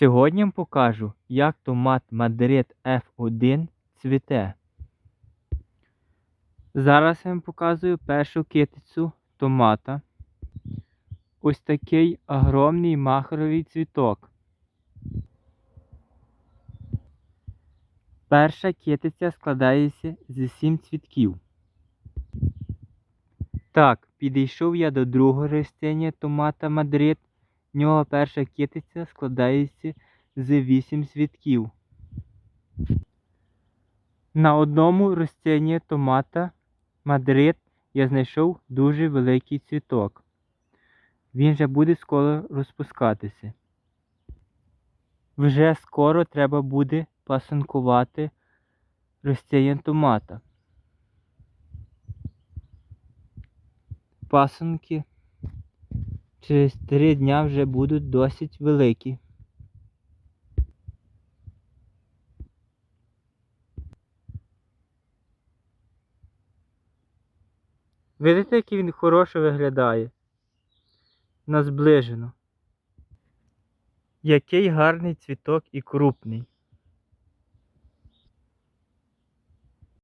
Сьогодні покажу, як томат Мадрид F1 цвіте. Зараз я вам показую першу китицю томата. Ось такий огромний махровий цвіток. Перша китиця складається з 7 цвітків. Так, підійшов я до другого ростення томата Мадрид. В нього перша китиця складається з 8 цвітків. На одному ростінні томата Мадрид я знайшов дуже великий цвіток. Він же буде скоро розпускатися. Вже скоро треба буде пасинкувати ростіння томата. Пасинки через 3 дня вже будуть досить великі. Видите, який він хороше виглядає? На зближено. Який гарний цвіток і крупний.